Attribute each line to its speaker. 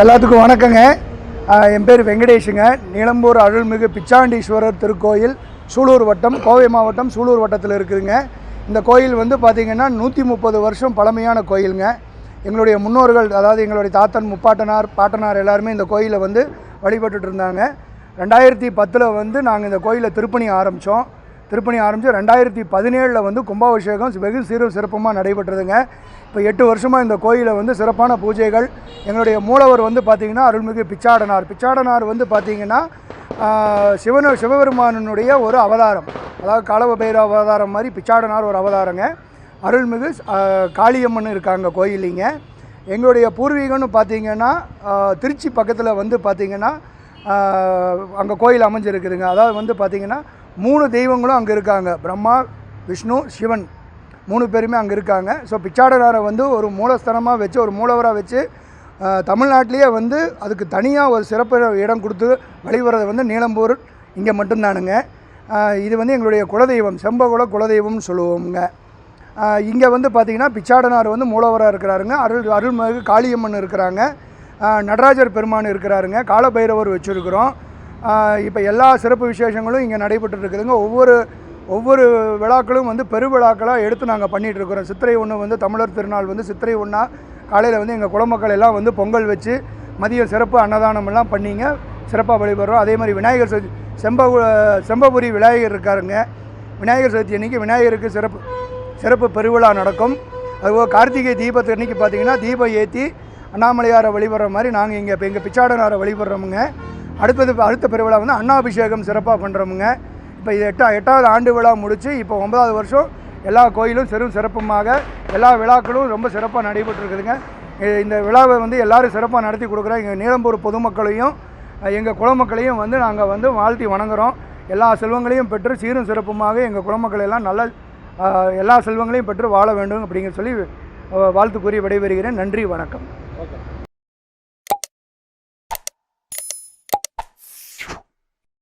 Speaker 1: எல்லாத்துக்கும் வணக்கங்க. என் பேர் வெங்கடேஷுங்க. நிலம்பூர் அருள்மிகு பிச்சாண்டீஸ்வரர் திருக்கோயில் சூலூர் வட்டம் கோவை மாவட்டம் சூலூர் வட்டத்தில் இருக்குதுங்க. இந்த கோயில் வந்து பார்த்திங்கன்னா நூற்றி முப்பது வருஷம் பழமையான கோயிலுங்க. எங்களுடைய முன்னோர்கள் அதாவது எங்களுடைய தாத்தன் முப்பாட்டனார் பாட்டனார் எல்லாருமே இந்த கோயிலை வந்து வழிபட்டுட்டு இருந்தாங்க. ரெண்டாயிரத்தி பத்தில் வந்து நாங்கள் இந்த கோயிலை திருப்பணி ஆரம்பித்தோம் திருப்பணி ஆரம்பித்து ரெண்டாயிரத்தி பதினேழில் வந்து கும்பாபிஷேகம் வெகு சீரும் சிறப்புமாக நடைபெற்றதுங்க. இப்போ எட்டு வருஷமாக இந்த கோயிலை வந்து சிறப்பான பூஜைகள். எங்களுடைய மூலவர் வந்து பார்த்திங்கன்னா அருள்மிகு பிச்சாடனார். பிச்சாடனார் வந்து பார்த்திங்கன்னா ஆஹ், சிவனு சிவபெருமானனுடைய ஒரு அவதாரம். அதாவது காலவ அவதாரம் மாதிரி பிச்சாடனார் ஒரு அவதாரங்க. அருள்மிகு காளியம்மன் இருக்காங்க கோயிலிங்க. எங்களுடைய பூர்வீகம்னு பார்த்தீங்கன்னா திருச்சி பக்கத்தில் வந்து பார்த்திங்கன்னா அங்கே கோயில் அமைஞ்சிருக்குதுங்க. அதாவது வந்து பார்த்திங்கன்னா மூணு தெய்வங்களும் அங்கே இருக்காங்க. பிரம்மா விஷ்ணு சிவன் மூணு பேருமே அங்கே இருக்காங்க. ஸோ பிச்சாடனாரை வந்து ஒரு மூலஸ்தனமாக வச்சு ஒரு மூலவராக வச்சு தமிழ்நாட்டிலேயே வந்து அதுக்கு தனியாக ஒரு சிறப்பு இடம் கொடுத்து வழிபடுறது வந்து நீலம்பூர். இங்கே மட்டும்தானுங்க. இது வந்து எங்களுடைய குலதெய்வம். செம்பகுல குலதெய்வம்னு சொல்லுவோங்க இங்கே வந்து பார்த்திங்கன்னா பிச்சாடனார் வந்து மூலவராக இருக்கிறாருங்க. அருள் அருள்மிகு காளியம்மன் இருக்கிறாங்க. நடராஜர் பெருமான் இருக்கிறாருங்க. காலபைரவர் வச்சுருக்கிறோம். இப்போ எல்லா சிறப்பு விசேஷங்களும் இங்கே நடைபெற்று இருக்குதுங்க ஒவ்வொரு ஒவ்வொரு விழாக்களும் வந்து பெருவிழாக்களாக எடுத்து நாங்கள் பண்ணிகிட்டு இருக்கிறோம் சித்திரை ஒன்று வந்து தமிழர் திருநாள் வந்து சித்திரை ஒன்றா காலையில் வந்து எங்கள் குளமக்கள் எல்லாம் வந்து பொங்கல் வச்சு மதியம் சிறப்பு அன்னதானம் எல்லாம் பண்ணிங்க. சிறப்பாக வழிபடுறோம். அதே மாதிரி விநாயகர் சதுர்த்தி செம்ப செம்பபுரி விநாயகர் இருக்காருங்க. விநாயகர் சதுர்த்தி அன்றைக்கி விநாயகருக்கு சிறப்பு சிறப்பு பெருவிழா நடக்கும். அதுபோக கார்த்திகை தீபத்து அன்றைக்கி பார்த்தீங்கன்னா தீபம் ஏற்றி அண்ணாமலையாரை வழிபடுற மாதிரி நாங்கள் இங்கே இப்போ எங்கள் பிச்சாடனாரை வழிபடுறோமுங்க. அடுத்தது அடுத்த பெருவிழா வந்து அண்ணாபிஷேகம் சிறப்பாக பண்ணுறோமுங்க இப்போ இது எட்டா எட்டாவது ஆண்டு விழா முடித்து இப்போ ஒன்பதாவது வருஷம் எல்லா கோயிலும் சிறும் சிறப்புமாக எல்லா விழாக்களும் ரொம்ப சிறப்பாக நடைபெற்றிருக்குதுங்க. இந்த விழாவை வந்து எல்லாரும் சிறப்பாக நடத்தி கொடுக்குறோம். எங்கள் நீலம்பூர் பொதுமக்களையும் எங்கள் குலமக்களையும் வந்து நாங்கள் வந்து வாழ்த்தி வணங்குறோம். எல்லா செல்வங்களையும் பெற்று சீரும் சிறப்புமாக எங்கள் குலமக்கள் எல்லாம் நல்ல எல்லா செல்வங்களையும் பெற்று வாழ வேண்டும் அப்படிங்கிற சொல்லி வாழ்த்து கூறி விடைபெறுகிறேன். நன்றி வணக்கம்.